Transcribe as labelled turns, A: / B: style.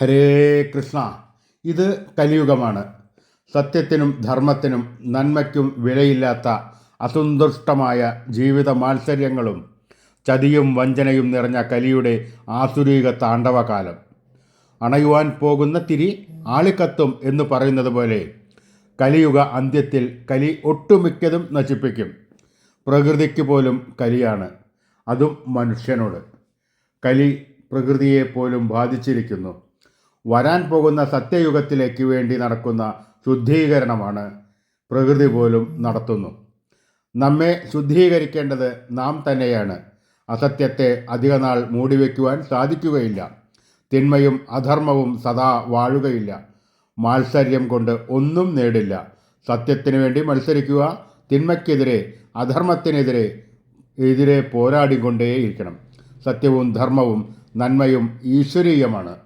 A: ഹരേ കൃഷ്ണ. ഇത് കലിയുഗമാണ്. സത്യത്തിനും ധർമ്മത്തിനും നന്മയ്ക്കും വിലയില്ലാത്ത അസന്തുഷ്ടമായ ജീവിത മാത്സര്യങ്ങളും ചതിയും വഞ്ചനയും നിറഞ്ഞ കലിയുടെ ആസുരീക താണ്ഡവകാലം. അണയുവാൻ പോകുന്ന തിരി ആളിക്കത്തും എന്ന് പറയുന്നത് പോലെ കലിയുഗ അന്ത്യത്തിൽ കലി ഒട്ടുമിക്കതും നശിപ്പിക്കും. പ്രകൃതിക്ക് പോലും കലിയാണ്. അതും മനുഷ്യനോട്. കലി പ്രകൃതിയെ പോലും ബാധിച്ചിരിക്കുന്നു. വരാൻ പോകുന്ന സത്യയുഗത്തിലേക്ക് വേണ്ടി നടക്കുന്ന ശുദ്ധീകരണമാണ് പ്രകൃതി പോലും നടത്തുന്നു. നമ്മെ ശുദ്ധീകരിക്കേണ്ടത് നാം തന്നെയാണ്. അസത്യത്തെ അധികനാൾ മൂടിവെക്കുവാൻ സാധിക്കുകയില്ല. തിന്മയും അധർമ്മവും സദാ വാഴുകയില്ല. മാത്സര്യം കൊണ്ട് ഒന്നും നേടില്ല. സത്യത്തിന് വേണ്ടി മത്സരിക്കുക തിന്മയ്ക്കെതിരെ അധർമ്മത്തിനെതിരെ എതിരെ പോരാടിക്കൊണ്ടേയിരിക്കണം. സത്യവും ധർമ്മവും നന്മയും ഈശ്വരീയമാണ്.